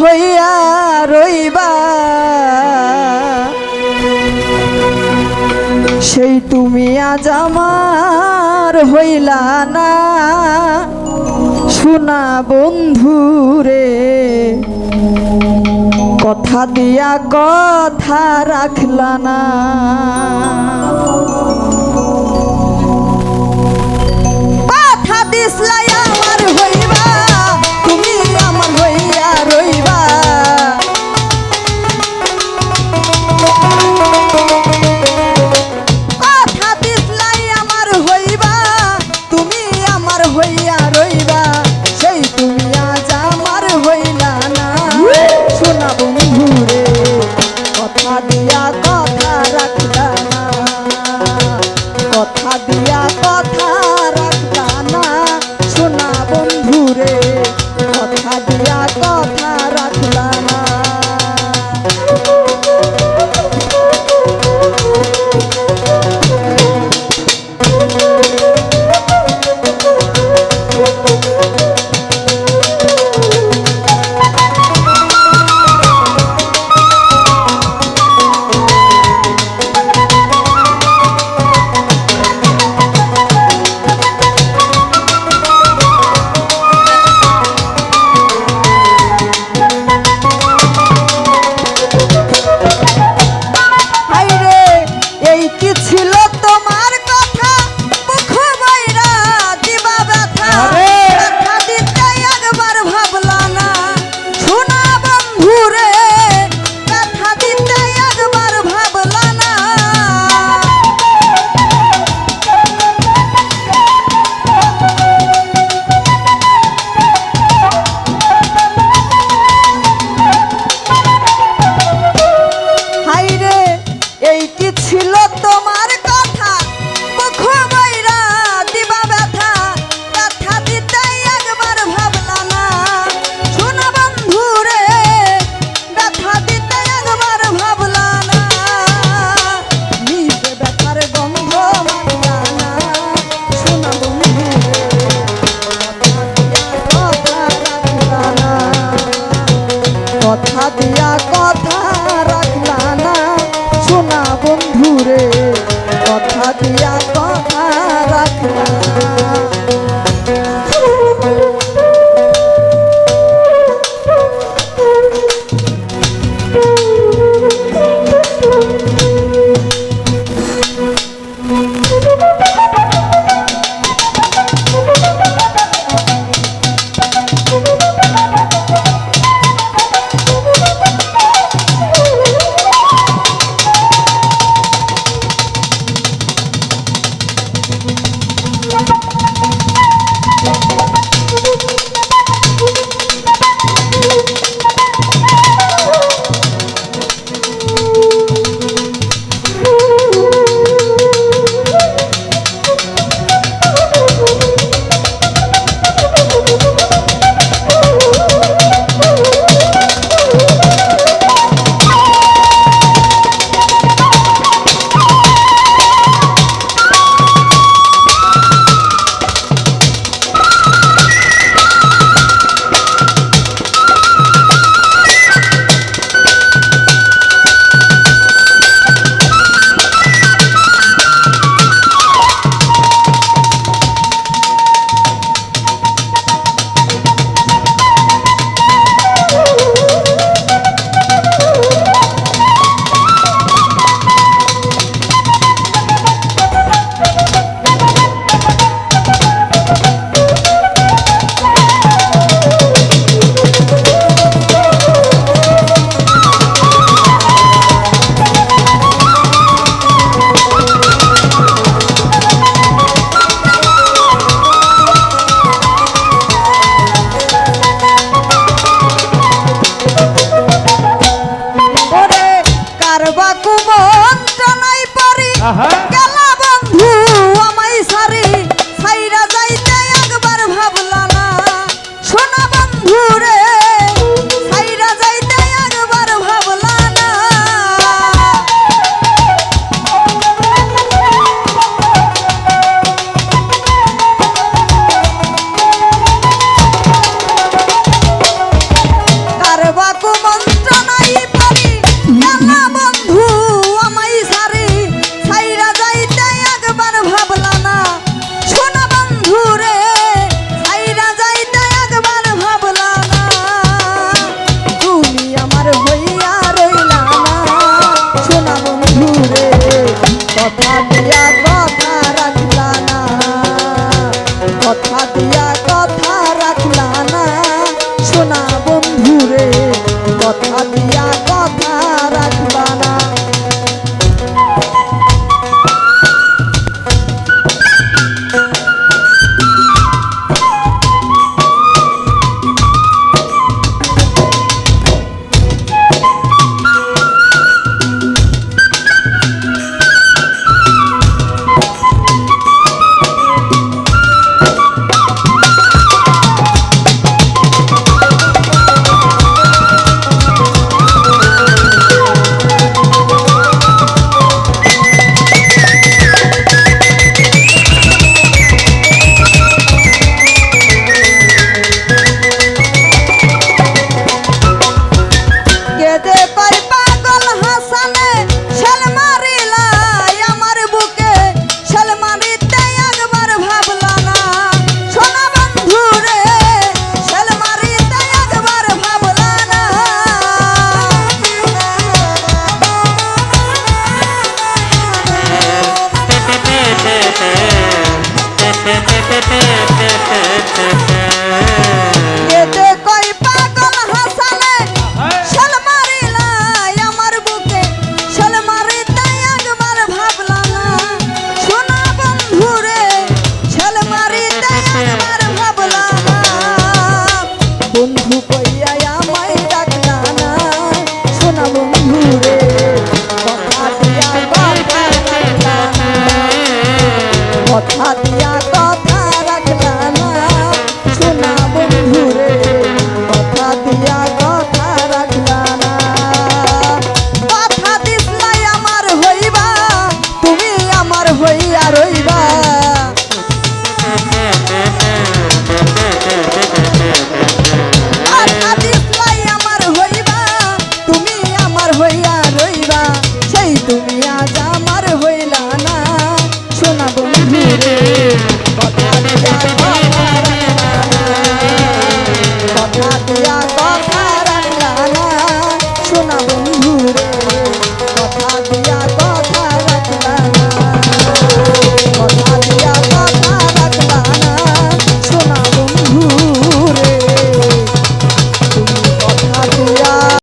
হইয়া রইবা। সেই তুমি আজ আমার হইলা না। শোনা বন্ধু রে, কথা দিয়া কথা রাখলা না। I'll be your কথা দিয়া কথা I'm